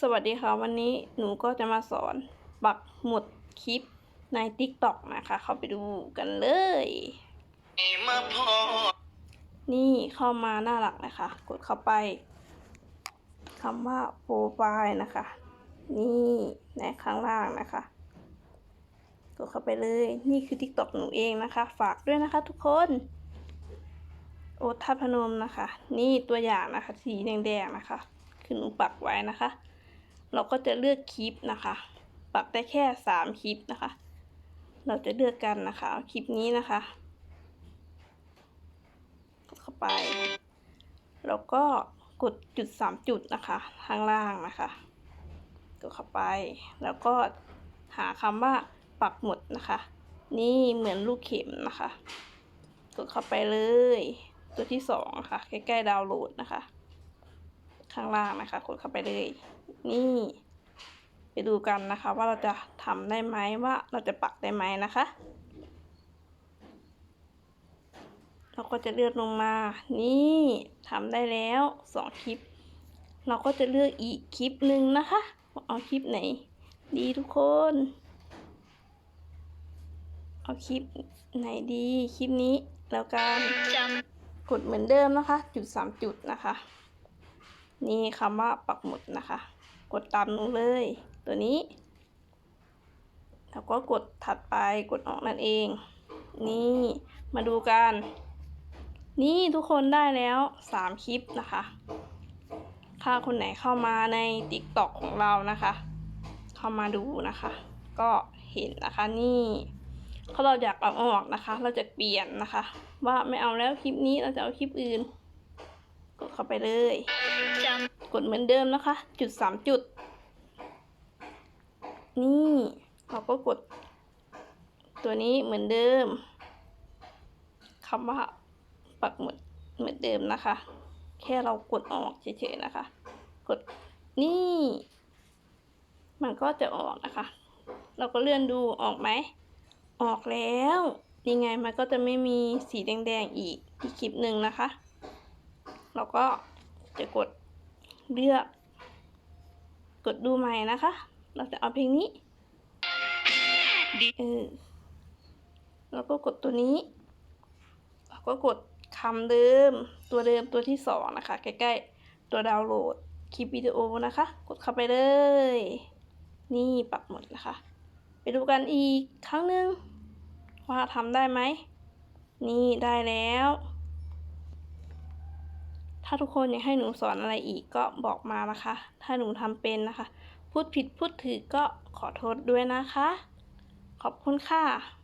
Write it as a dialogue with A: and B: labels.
A: สวัสดีค่ะ วันนี้หนูก็จะมาสอนปักหมุดคลิปใน TikTok นะคะ เข้าไปดูกันเลย นี่เข้ามาหน้าหลักนะคะ กดเข้าไปคำว่าโปรไฟล์นะคะ นี่ในข้างล่างนะคะ กดเข้าไปเลย นี่คือ TikTok หนูเองนะคะ ฝากด้วยนะคะทุกคนโอทัพพนมนะคะ นี่ตัวอย่างนะคะ สีแดงๆนะคะคือหนูปักไว้นะคะ เราก็จะเลือกคลิปนะคะ ปักได้แค่สามคลิปนะคะ เราจะเลือกกันนะคะคลิปนี้นะคะกดเข้าไป แล้วก็กดจุดสามจุดนะคะข้างล่างนะคะกดเข้าไป แล้วก็หาคำว่าปักหมุดนะคะ นี่เหมือนลูกเข็มนะคะ กดเข้าไปเลย ตัวที่สองค่ะ ใกล้ๆดาวน์โหลดนะคะ ข้างล่างนะคะ กดเข้าไปเลย นี่ไปดูกันนะคะ ว่าเราจะทำได้ไหมว่าเราจะปักได้ไหมนะคะ เราก็จะเลือกลงมา นี่ทำได้แล้วสองคลิป เราก็จะเลือกอีกคลิปหนึ่งนะคะเอาคลิปไหน ดีทุกคน เอาคลิปไหนดีคลิปนี้แล้วกันกดเหมือนเดิมนะคะ จุดสามจุดนะคะ นี่คำว่าปักหมุดนะคะ กดตามนูเลย ตัวนี้ แล้วก็กดถัดไปกดออกนั่นเอง นี่มาดูกัน นี่ทุกคนได้แล้วสามคลิปนะคะ ถ้าคนไหนเข้ามาใน TikTok ของเรานะคะ เข้ามาดูนะคะ ก็เห็นนะคะนี่ถ้าเราอยากเอาออกนะคะ เราจะเปลี่ยนนะคะ ว่าไม่เอาแล้วคลิปนี้เราจะเอาคลิปอื่น เข้าไปเลยำ
B: จ
A: กดเหมือนเดิมนะคะ จุดสามจุด นี่เราก็กด ตัวนี้เหมือนเดิมคำว่าปักหมุดเหมือนเดิมนะคะ แค่เรากดออกเฉยๆนะคะ กดนี่ มันก็จะออกนะคะ เราก็เลื่อนดูออกไหม ออกแล้วยังไงมันก็จะไม่มีสีแดงๆอีกอีกคลิปหนึ่งนะคะ เราก็จะกดเลือก กดดูใหม่นะคะ เราจะเอาเพลงนี้ำ
B: ดี
A: เออแล้วก็กดตัวนี้แล้วก็กดคำเดิม ตัวเดิมตัวที่สองนะคะ ใกล้ๆ ตัวดาวน์โหลดคลิปวิดีโอนะคะ กดเข้าไปเลย นี่ปักหมดนะคะ ไปดูกันอีกครั้งหนึ่งว่าทำได้ไหม นี่ได้แล้ว ถ้าทุกคนอยากให้หนูสอนอะไรอีกก็บอกมานะคะ ถ้าหนูทำเป็นนะคะ พูดผิดพูดถือก็ขอโทษด้วยนะคะ ขอบคุณค่ะ